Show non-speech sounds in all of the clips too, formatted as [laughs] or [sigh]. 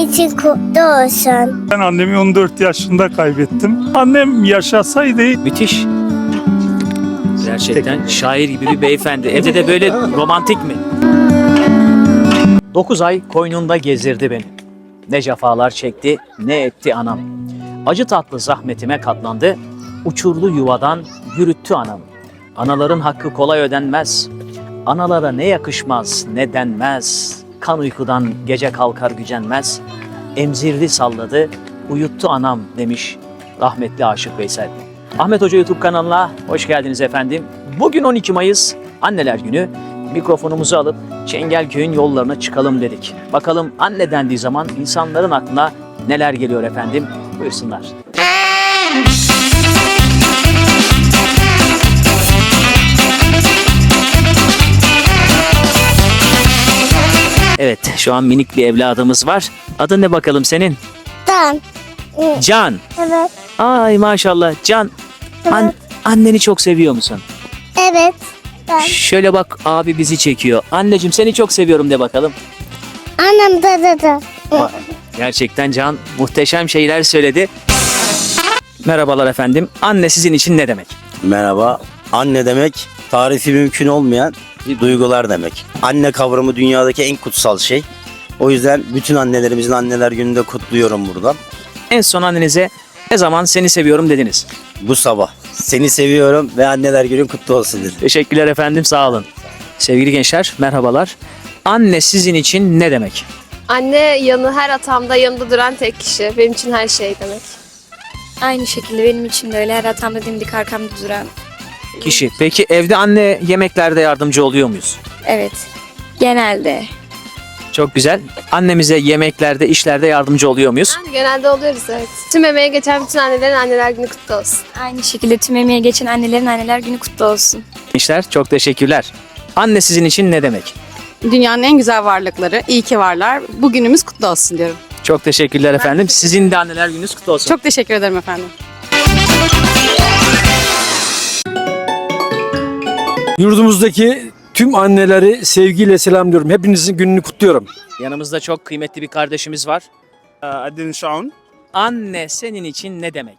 için kutlu olsun. Ben annemi 14 yaşında kaybettim. Annem yaşasaydı Müthiş. Gerçekten şair gibi bir beyefendi. Evde de böyle romantik mi? 9 ay koynunda gezdirdi beni. Ne cefalar çekti, ne etti anam. Acı tatlı zahmetime katlandı. Uçurdu yuvadan, yürüttü anam. Anaların hakkı kolay ödenmez. Analara ne yakışmaz, ne denmez. Kan uykudan gece kalkar gücenmez. Emzirdi salladı, uyuttu anam demiş rahmetli Aşık Veysel. Ahmet Hoca YouTube kanalına hoş geldiniz efendim. Bugün 12 Mayıs Anneler Günü. Mikrofonumuzu alıp Çengelköy'ün yollarına çıkalım dedik. Bakalım anne dendiği zaman insanların aklına neler geliyor efendim? Buyursunlar. Evet, şu an minik bir evladımız var. Adın ne bakalım senin? Dan. Can. Evet. Ay maşallah. Can, an- Evet. anneni çok seviyor musun? Evet. Dan. Şöyle bak abi bizi çekiyor. Anneciğim seni çok seviyorum de bakalım. Annem da da da. Gerçekten Can muhteşem şeyler söyledi. Merhabalar efendim. Anne sizin için ne demek? Merhaba. Anne demek tarifi mümkün olmayan duygular demek. Anne kavramı dünyadaki en kutsal şey. O yüzden bütün annelerimizin anneler gününde kutluyorum buradan. En son annenize ne zaman seni seviyorum dediniz. Bu sabah seni seviyorum ve anneler günün kutlu olsun dedim. Teşekkürler efendim sağ olun. Sevgili gençler merhabalar. Anne sizin için ne demek? Anne yanı her atamda yanımda duran tek kişi. Benim için her şey demek. Aynı şekilde benim için de öyle her hatamda dimdik arkamda duran. Kişi. Peki evde anne yemeklerde yardımcı oluyor muyuz? Evet. Genelde. Çok güzel. Annemize yemeklerde, işlerde yardımcı oluyor muyuz? Yani genelde oluyoruz evet. Tüm emeğe geçen bütün annelerin anneler günü kutlu olsun. Aynı şekilde tüm emeğe geçen annelerin anneler günü kutlu olsun. Gençler çok teşekkürler. Anne sizin için ne demek? Dünyanın en güzel varlıkları. İyi ki varlar. Bugünümüz kutlu olsun diyorum. Çok teşekkürler efendim. Sizin de anneler gününüz kutlu olsun. Çok teşekkür ederim efendim. Yurdumuzdaki tüm anneleri sevgiyle selamlıyorum. Hepinizin gününü kutluyorum. Yanımızda çok kıymetli bir kardeşimiz var. Adın Şaun. Anne senin için ne demek?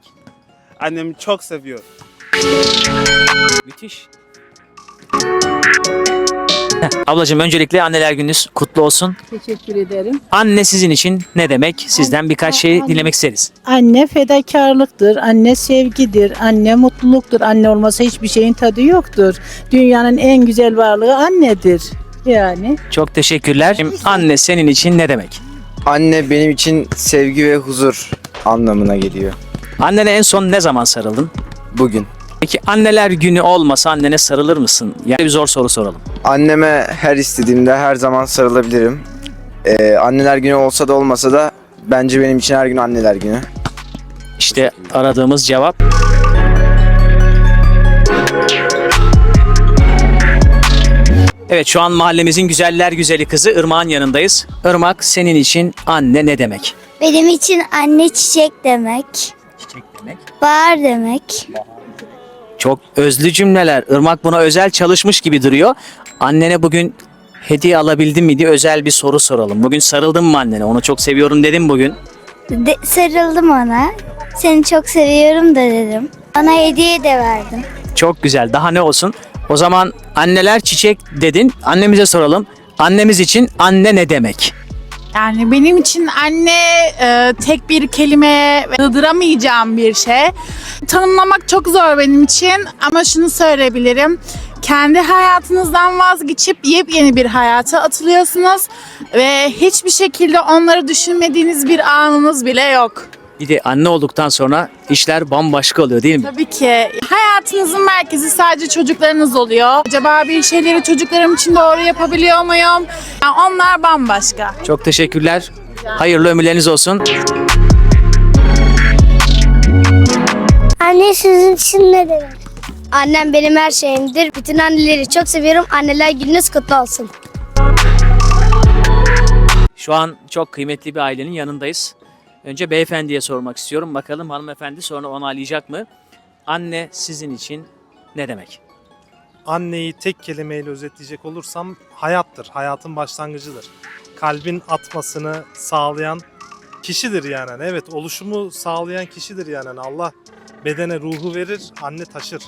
Annem çok seviyor. Müthiş. Ablacığım öncelikle anneler gününüz kutlu olsun. Teşekkür ederim. Anne sizin için ne demek? Sizden birkaç şey dinlemek isteriz. Anne fedakarlıktır, anne sevgidir, anne mutluluktur. Anne olmasa hiçbir şeyin tadı yoktur. Dünyanın en güzel varlığı annedir. Yani Çok teşekkürler. Şimdi Anne senin için ne demek? Anne benim için sevgi ve huzur anlamına geliyor. Annene en son ne zaman sarıldın? Bugün. Peki anneler günü olmasa annene sarılır mısın? Yani bir zor soru soralım. Anneme her istediğimde her zaman sarılabilirim. Ee, anneler günü olsa da olmasa da bence benim için her gün anneler günü. İşte aradığımız cevap. Evet şu an mahallemizin güzeller güzeli kızı Irmak'ın yanındayız. Irmak senin için anne ne demek? Benim için anne çiçek demek. Çiçek demek. Bahar demek. Çok özlü cümleler. Irmak buna özel çalışmış gibi duruyor. Annene bugün hediye alabildin mi diye özel bir soru soralım. Bugün sarıldın mı annene? Onu çok seviyorum dedim bugün. De, sarıldım ona. Seni çok seviyorum da dedim. Ona hediye de verdim. Çok güzel. Daha ne olsun? O zaman anneler çiçek dedin. Annemize soralım. Annemiz için anne ne demek? Yani benim için anne e, tek bir kelime sığdıramayacağım bir şey. Tanımlamak çok zor benim için ama şunu söyleyebilirim. Kendi hayatınızdan vazgeçip yepyeni bir hayata atılıyorsunuz ve hiçbir şekilde onları düşünmediğiniz bir anınız bile yok. Bir de anne olduktan sonra işler bambaşka oluyor değil mi? Tabii ki. Hayatınızın merkezi sadece çocuklarınız oluyor. Acaba bir şeyleri çocuklarım için doğru yapabiliyor muyum? Yani onlar bambaşka. Çok teşekkürler. Hayırlı ömürleriniz olsun. Anne sizin için ne demek? Annem benim her şeyimdir. Bütün anneleri çok seviyorum. Anneler gününüz kutlu olsun. Şu an çok kıymetli bir ailenin yanındayız. Önce beyefendiye sormak istiyorum. Bakalım hanımefendi sonra onaylayacak mı? Anne sizin için ne demek? anneyi tek kelimeyle özetleyecek olursam hayattır. Hayatın başlangıcıdır. Kalbin atmasını sağlayan kişidir yani. Evet oluşumu sağlayan kişidir yani. Allah bedene ruhu verir, anne taşır.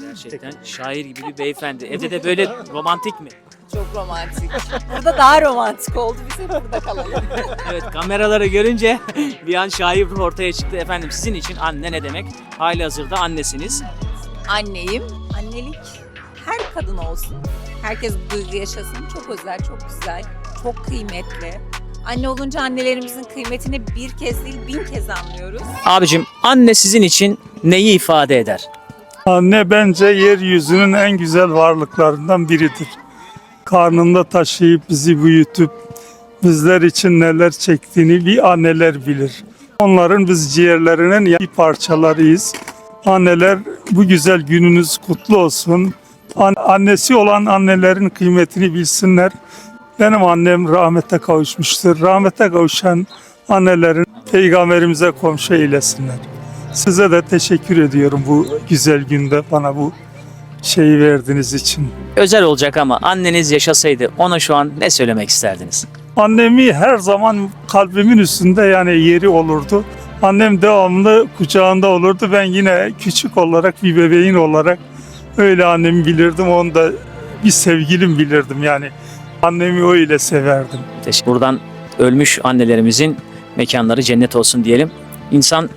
Gerçekten şair gibi bir beyefendi. Evde de böyle romantik mi? Çok romantik. [laughs] Burada daha romantik oldu. Biz hep burada kalalım. [laughs] Evet kameraları görünce [laughs] bir an şair ortaya çıktı. Efendim sizin için anne ne demek? Hali hazırda annesiniz. Anneyim. Annelik her kadın olsun. Herkes bu duygu yaşasın. Çok özel, çok güzel, çok kıymetli. Anne olunca annelerimizin kıymetini bir kez değil bin kez anlıyoruz. Abicim anne sizin için neyi ifade eder? Anne bence yeryüzünün en güzel varlıklarından biridir. Karnında taşıyıp bizi büyütüp bizler için neler çektiğini bir anneler bilir. Onların biz ciğerlerinin bir parçalarıyız. Anneler bu güzel gününüz kutlu olsun. An- annesi olan annelerin kıymetini bilsinler. Benim annem rahmete kavuşmuştur. Rahmete kavuşan annelerin peygamberimize komşu eylesinler. Size de teşekkür ediyorum bu güzel günde bana bu şeyi verdiğiniz için. Özel olacak ama anneniz yaşasaydı ona şu an ne söylemek isterdiniz? Annemi her zaman kalbimin üstünde yani yeri olurdu. Annem devamlı kucağında olurdu. Ben yine küçük olarak bir bebeğin olarak öyle annemi bilirdim. Onu da bir sevgilim bilirdim yani. Annemi öyle severdim. Teşekkür. Buradan ölmüş annelerimizin mekanları cennet olsun diyelim. İnsan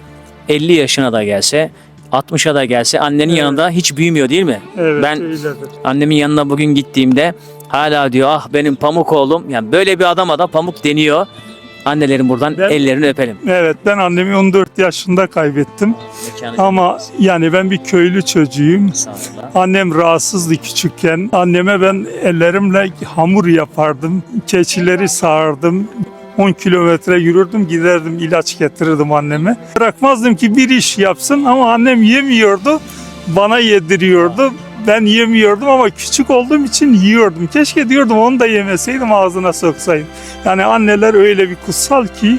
50 yaşına da gelse, 60'a da gelse annenin Evet. yanında hiç büyümüyor değil mi? Evet Ben- öyledir. Annemin yanına bugün gittiğimde hala diyor ah benim pamuk oğlum. Yani böyle bir adama da pamuk deniyor. Annelerin buradan Ben- ellerini öpelim. Evet ben annemi 14 yaşında kaybettim. Mekanı Ama yani ben bir köylü çocuğuyum. Annem rahatsızdı küçükken. Anneme ben ellerimle hamur yapardım. Keçileri sağardım. 10 kilometre yürürdüm giderdim ilaç getirirdim anneme. Bırakmazdım ki bir iş yapsın ama annem yemiyordu. Bana yediriyordu. Ben yemiyordum ama küçük olduğum için yiyordum. Keşke diyordum onu da yemeseydim ağzına soksaydım. Yani anneler öyle bir kutsal ki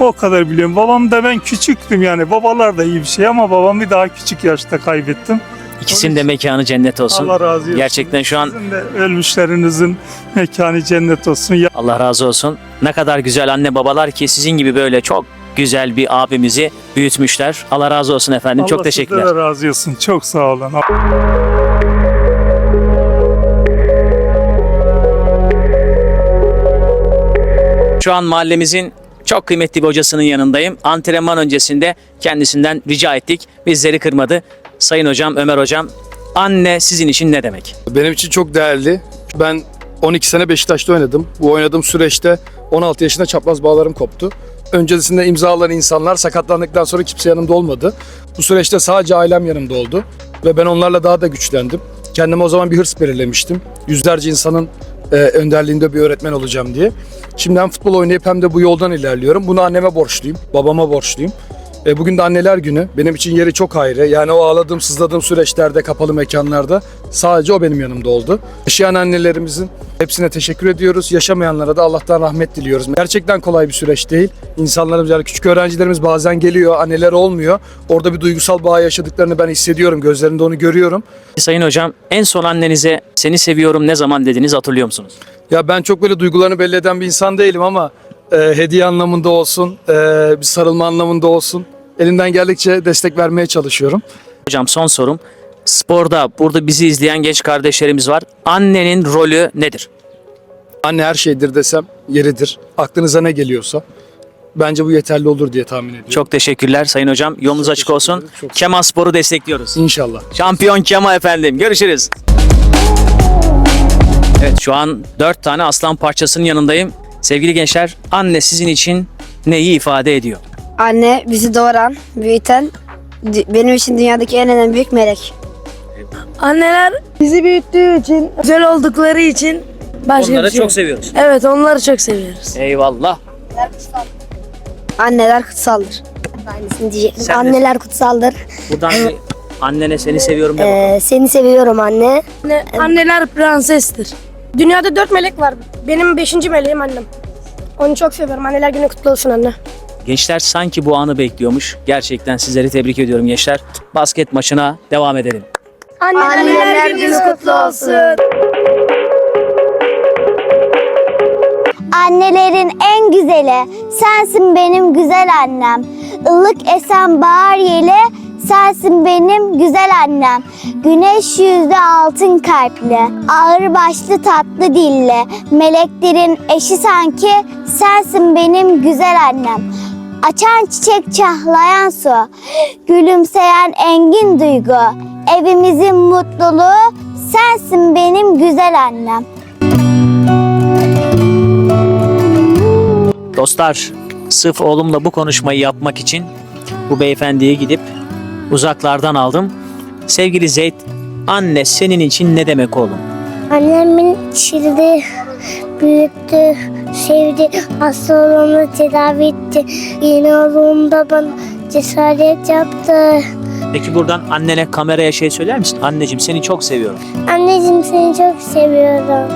o kadar biliyorum. Babam da ben küçüktüm yani. Babalar da iyi bir şey ama babamı daha küçük yaşta kaybettim. İkisinin de mekanı cennet olsun. Allah razı olsun. Gerçekten şu an Sizin de ölmüşlerinizin mekanı cennet olsun. Ya Allah razı olsun. Ne kadar güzel anne babalar ki sizin gibi böyle çok güzel bir abimizi büyütmüşler. Allah razı olsun efendim. Allah çok teşekkürler. sizlere razı olsun. Çok sağ olun. Şu an mahallemizin çok kıymetli bir hocasının yanındayım. Antrenman öncesinde kendisinden rica ettik. Bizleri kırmadı. Sayın hocam, Ömer hocam, anne sizin için ne demek? Benim için çok değerli. Ben 12 sene Beşiktaş'ta oynadım. Bu oynadığım süreçte 16 yaşında çapraz bağlarım koptu. Öncesinde imzalanan insanlar sakatlandıktan sonra kimse yanımda olmadı. Bu süreçte sadece ailem yanımda oldu. Ve ben onlarla daha da güçlendim. Kendime o zaman bir hırs belirlemiştim. Yüzlerce insanın e, önderliğinde bir öğretmen olacağım diye. Şimdi hem futbol oynayıp hem de bu yoldan ilerliyorum. Bunu anneme borçluyum, babama borçluyum. E, bugün de anneler günü. Benim için yeri çok ayrı. Yani o ağladığım, sızladığım süreçlerde, kapalı mekanlarda sadece o benim yanımda oldu. Yaşayan annelerimizin hepsine teşekkür ediyoruz. Yaşamayanlara da Allah'tan rahmet diliyoruz. Gerçekten kolay bir süreç değil. İnsanlarımız yani küçük öğrencilerimiz bazen geliyor, anneler olmuyor. Orada bir duygusal bağ yaşadıklarını ben hissediyorum. Gözlerinde onu görüyorum. Sayın hocam, en son annenize seni seviyorum ne zaman dediniz hatırlıyor musunuz? Ya ben çok böyle duygularını belli eden bir insan değilim ama e, hediye anlamında olsun, e, bir sarılma anlamında olsun. Elimden geldikçe destek vermeye çalışıyorum. Hocam son sorum. Sporda burada bizi izleyen genç kardeşlerimiz var. Annenin rolü nedir? Anne her şeydir desem yeridir. Aklınıza ne geliyorsa. Bence bu yeterli olur diye tahmin ediyorum. Çok teşekkürler Sayın hocam. Yolunuz açık olsun. ederim, çok- Kemal Spor'u destekliyoruz. İnşallah. Şampiyon Kemal efendim. Görüşürüz. Evet şu an dört tane aslan parçasının yanındayım. Sevgili gençler, anne sizin için neyi ifade ediyor? Anne bizi doğuran, büyüten, benim için dünyadaki en önemli büyük melek. Anneler bizi büyüttüğü için, güzel oldukları için başka Onları bir şey çok yok. seviyoruz. Evet onları çok seviyoruz. Eyvallah. Anneler kutsaldır. Aynısını diyecektim. Sen de- Anneler kutsaldır. Buradan bir annene seni seviyorum de bakalım. Ee, seni seviyorum anne. anneler prensestir. Dünyada dört melek var. Benim beşinci meleğim annem. Onu çok seviyorum. Anneler günü kutlu olsun anne. Gençler sanki bu anı bekliyormuş. Gerçekten sizleri tebrik ediyorum gençler. Basket maçına devam edelim. Anneler günü kutlu olsun. annelerin en güzeli. Sensin benim güzel annem. Ilık esen bahar yeli. Sensin benim güzel annem. Güneş yüzlü altın kalpli. Ağır başlı tatlı dilli. Meleklerin eşi sanki. Sensin benim güzel annem. Açan çiçek çahlayan su. Gülümseyen engin duygu. Evimizin mutluluğu. Sensin benim güzel annem. Dostlar, sırf oğlumla bu konuşmayı yapmak için bu beyefendiye gidip uzaklardan aldım. Sevgili Zeyd, anne senin için ne demek oğlum? Annemin çildi, büyüttü, sevdi, hasta olanı tedavi etti. Yeni oğlumda bana cesaret yaptı. Peki buradan annene kameraya şey söyler misin? Anneciğim seni çok seviyorum. Anneciğim seni çok seviyorum.